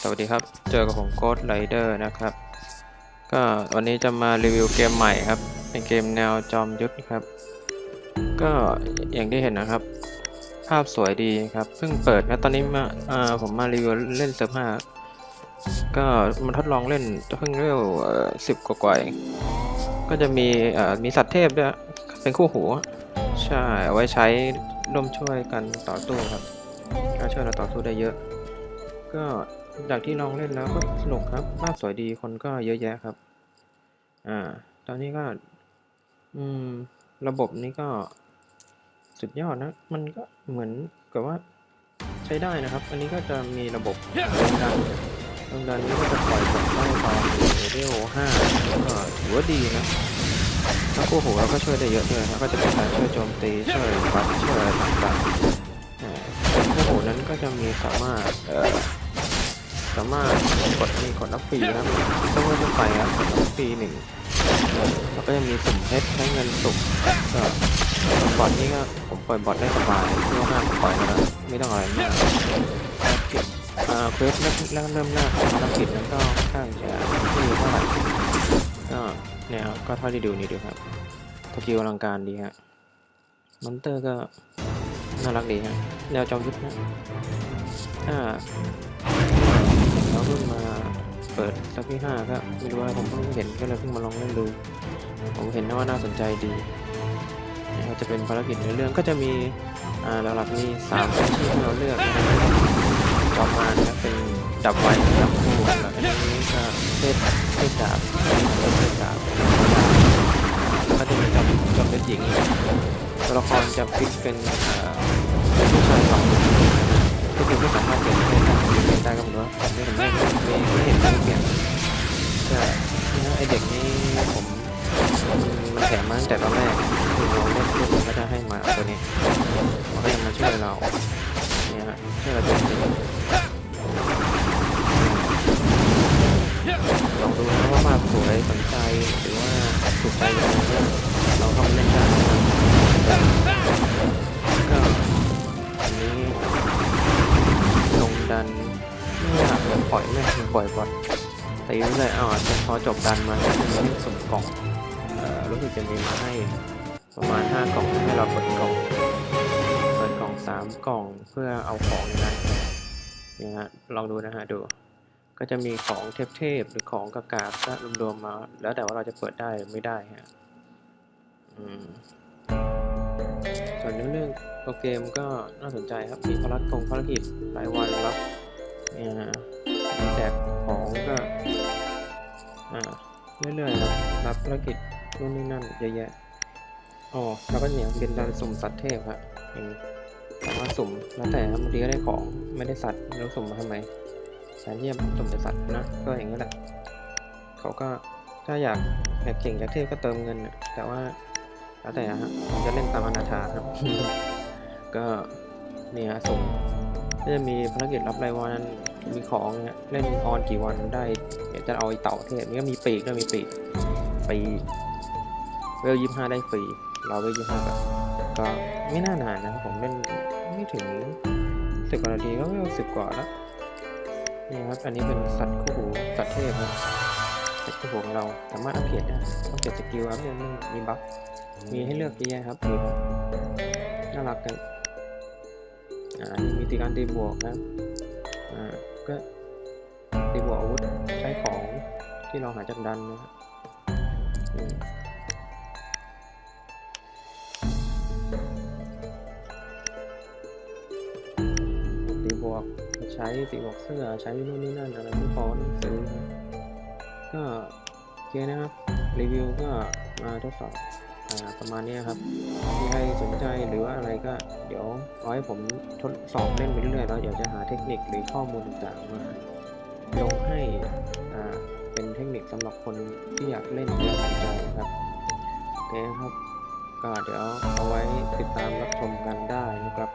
สวัสดีครับ เจอกับผม Ghost Rider นะครับ ก็วันนี้จะมารีวิวเกมใหม่ครับ เป็นเกมแนวจอมยุทธครับ ก็อย่างที่เห็นนะครับ ภาพสวยดีครับ เพิ่งเปิดนะตอนนี้มาผมมารีวิวเล่นเซิร์ฟห้าก็มาทดลองเล่นเพิ่งเร็วสิบกว่าๆเองก็จะมีมีสัตว์เทพด้วย เป็นคู่หูใช่ เอาไว้ใช้ร่วมช่วยกันต่อสู้ครับ ก็ช่วยเราต่อสู้ได้เยอะ ก็จากที่ลองเล่นแล้วก็สนุกครับภาพสวยดีคนก็เยอะแยะครับ อ่า ตอนนี้ก็ อืม ระบบนี้ก็สุดยอดนะ มันก็เหมือนกับว่าใช้ได้นะครับ อันนี้ก็จะมีระบบลงดันลงดันนี้ก็จะปล่อยบทได้ตอนเลเวลห้าก็ถือว่าดีนะถ้าคู่หูเราก็ช่วยได้เยอะด้วยนะก็จะเป็นการช่วยโจมตีช่วยบัฟช่วยอะไรต่างๆอ่าส่วนคู่หูนั้นก็จะมีสามารถ สามารถกดมีกดรับฟรีนะครับต้องเลื่อนไปครับรับฟรีหนึ่งแล้วก็ยังมีสุ่มเพชรใช้เงินสุ่มก็บอทนี่ก็ผมปล่อยบอทได้สบายที่ว่าห้ามปล่อยแล้วนะไม่ต้องอะไรมากภารกิจอ่าเควสเริ่มเริ่มเริ่มแรกของภารกิจนั้นก็ค่อนข้างจะไม่เยอะเท่าไหร่ก็เนี่ยครับก็เท่าที่ดูนี่ดูครับสกิลอลังการดีฮะมอนเตอร์ก็น่ารักดีฮะแนวจอมยุทธนะถ้า เราเพิ่งมาเปิดซับที่ห้าก็ไม่รู้ว่าผมเพิ่งเห็นก็เลยเพิ่งมาลองเล่นดู ผมเห็นนะว่าน่าสนใจดีนะครับจะเป็นภารกิจในเรื่องก็จะมีอ่าหลักๆมีสามอาชีพให้เราเลือกนะครับจอมารนะเป็นดับไวดับคู่แล้วอันนี้ก็เทศเทศดาบเทศดาบก็จะมีจอมจอมเป็นหญิงอีกตัวละครจะฟิกเป็นผู้ชายสองคนก็คือไม่สามารถเปลี่ยนเปลี่ยน ได้ก็เหมือนว่าผมไม่เห็นไม่ไม่ไม่เห็นไม่เปลี่ยนก็นี่ไอเด็กนี่ผมมันแถมมาตั้งแต่ตอนแรกคือเราเล่นปุ๊บมันก็จะให้มาตัวนี้มันก็ยังมาช่วยเราเนี่ยฮะช่วยเราจริงลองดูนะว่าภาพสวยสนใจหรือว่าถูกใจยังไงก็เราเข้ามาเล่นได้นก็อันนี้ลงดัน อยเลยปล่อยไม่ปล่อยบอลตีเลยเอ๋อจนพอจบดันมาก็จะมีสุ่มกล่องเอ่อรู้สึกจะมีมาให้ประมาณห้ากล่องให้เราเปิดกล่องเปิดกล่องสามกล่องเพื่อเอาของนนั้นเนี่ยฮะลองดูนะฮะดู ก็จะมีของเทพๆหรือของกากาก็รวมๆมา แล้วแต่ว่าเราจะเปิดได้หรือไม่ได้ฮะอืมส่วนเรื่องตัวเกมก็น่าสนใจครับมีภารกิจภารกิจรายวันรับเนี่ย มีแจกของก็อ่าเรื่อยๆครับรับภารกิจนู่นนี่นั่นเยอะแยะอ๋อแล้วก็เนี่ยเป็นการสุ่มสัตว์เทพครับอย่างนี้สามารถสุ่มแล้วแต่ครับบางทีก็ได้ของไม่ได้สัตว์ไม่รู้สุ่มมาทำไมแทนที่จะสุ่มแต่สัตว์นะก็อย่างนี้แหละเขาก็ถ้าอยากอยากเก่งอยากเทพก็เติมเงินแต่ว่าแล้วแต่ฮะผมจะเล่นตามอนาถาครับ ก็เนี่ฮะส่งก็จะมีภารกิจรับรายวัน มีของเนี่ยเล่นออนกี่วันได้เดี๋ยวจะเอาไอเต่าเทพนี่ก็มีปีกด้วยมีปีกปีเวลยี่ห้าได้ฟรีเราเวลยี่ห้าแบบก็ไม่น่านานนะครับผมเล่นไม่ถึงสิบกว่านาทีก็เวลสิบกว่าแล้วนี่ครับอันนี้เป็นสัตว์คู่หูสัตว์เทพครับสัตว์คู่หูของเราสามารถอัปเกรดได้อัปเกรดสกิลอัปเกรดมีบัฟมีให้เลือกเยอะแยะครับคือน่ารักกันอ่านี่มีตีการตีบวกนะอ่า ก็ตีบวกอาวุธใช้ของที่เราหาจากดันนะครับตีบวกใช้ตีบวกเสื้อใช้นู่นนี่นั่นอะไรที่พอต้องซื้อก็โอเคนะครับ รีวิวก็มาทดสอบ ประมาณนี้ครับมีใครสนใจหรือว่าอะไรก็เดี๋ยวรอให้ผมทดสอบเล่นไปเรื่อยๆเดี๋ยวจะหาเทคนิคหรือข้อมูลต่างๆมาลงให้เป็นเทคนิคสำหรับคนที่อยากเล่นอยากสนใจนะครับโอเคครับก็เดี๋ยวเอาไว้ติดตามรับชมกันได้นะครับ